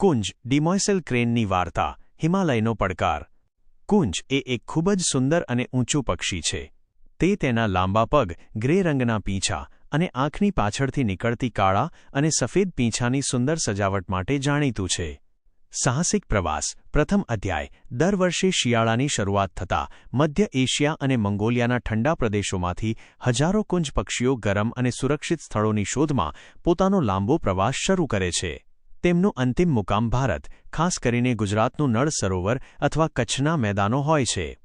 કુંજ ડિમોયસેલ ક્રેનની વાર્તા, હિમાલયનો પડકાર. કુંજ એ એક ખૂબ જ સુંદર અને ઊંચું પક્ષી છે. તે તેના લાંબા પગ, ગ્રે રંગના પીંછા અને આંખની પાછળથી નીકળતી કાળા અને સફેદ પીંછાની સુંદર સજાવટ માટે જાણીતું છે. સાહસિક પ્રવાસ, પ્રથમ અધ્યાય, દર વર્ષે શિયાળાની શરૂઆત થતાં મધ્ય એશિયા અને મંગોલિયાના ઠંડા પ્રદેશોમાંથી હજારો કુંજ પક્ષીઓ ગરમ અને સુરક્ષિત સ્થળોની શોધમાં પોતાનો લાંબો પ્રવાસ શરૂ કરે છે. તેમનું અંતિમ મુકામ ભારત, ખાસ કરીને ગુજરાતનું નળ સરોવર અથવા કચ્છના મેદાનો હોય છે.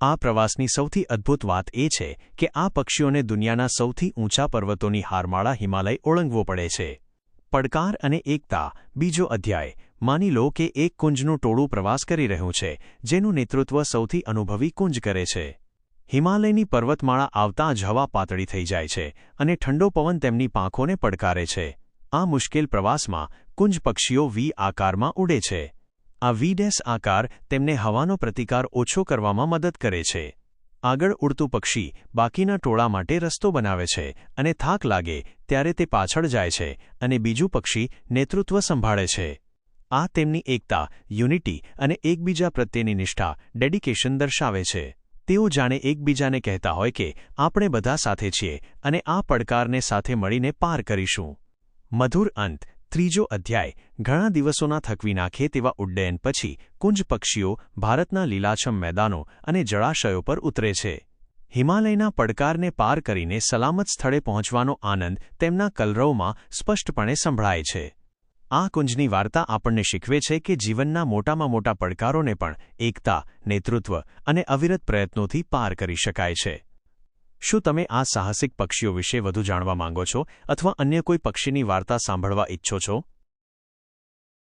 આ પ્રવાસની સૌથી અદ્ભુત વાત એ છે કે આ પક્ષીઓને દુનિયાના સૌથી ઊંચા પર્વતોની હારમાળા હિમાલય ઓળંગવો પડે છે. પડકાર અને એકતા, બીજો અધ્યાય, માની લો કે એક કુંજનું ટોળું પ્રવાસ કરી રહ્યું છે, જેનું નેતૃત્વ સૌથી અનુભવી કુંજ કરે છે. હિમાલયની પર્વતમાળા આવતાં જ હવા પાતળી થઈ જાય છે અને ઠંડો પવન તેમની પાંખોને પડકારે છે. આ મુશ્કેલ પ્રવાસમાં કુંજ પક્ષીઓ વી આકારમાં ઉડે છે. આ વીડેસ આકાર તેમને હવાનો પ્રતિકાર ઓછો કરવામાં મદદ કરે છે. આગળ ઉડતું પક્ષી બાકીના ટોળા માટે રસ્તો બનાવે છે અને થાક લાગે ત્યારે તે પાછળ જાય છે અને બીજું પક્ષી નેતૃત્વ સંભાળે છે. આ તેમની એકતા, યુનિટી અને એકબીજા પ્રત્યેની નિષ્ઠા, ડેડિકેશન દર્શાવે છે. તેઓ જાણે એકબીજાને કહેતા હોય કે આપણે બધા સાથે છીએ અને આ પડકારને સાથે મળીને પાર કરીશું. મધુર અંત, ત્રીજો અધ્યાય, ઘણા દિવસોના થકવી નાખે તેવા ઉડ્ડયન પછી કુંજ પક્ષીઓ ભારતના લીલાછમ મેદાનો અને જળાશયો પર ઉતરે છે. હિમાલયના પડકારને પાર કરીને સલામત સ્થળે પહોંચવાનો આનંદ તેમના કલરવમાં સ્પષ્ટપણે સંભળાય છે. આ કુંજની વાર્તા આપણને શીખવે છે કે જીવનના મોટામાં મોટા પડકારોને પણ એકતા, નેતૃત્વ અને અવિરત પ્રયત્નોથી પાર કરી શકાય છે. શું તમે આ સાહસિક પક્ષીઓ વિશે વધુ જાણવા માંગો છો અથવા અન્ય કોઈ પક્ષીની વાર્તા સાંભળવા ઇચ્છો છો?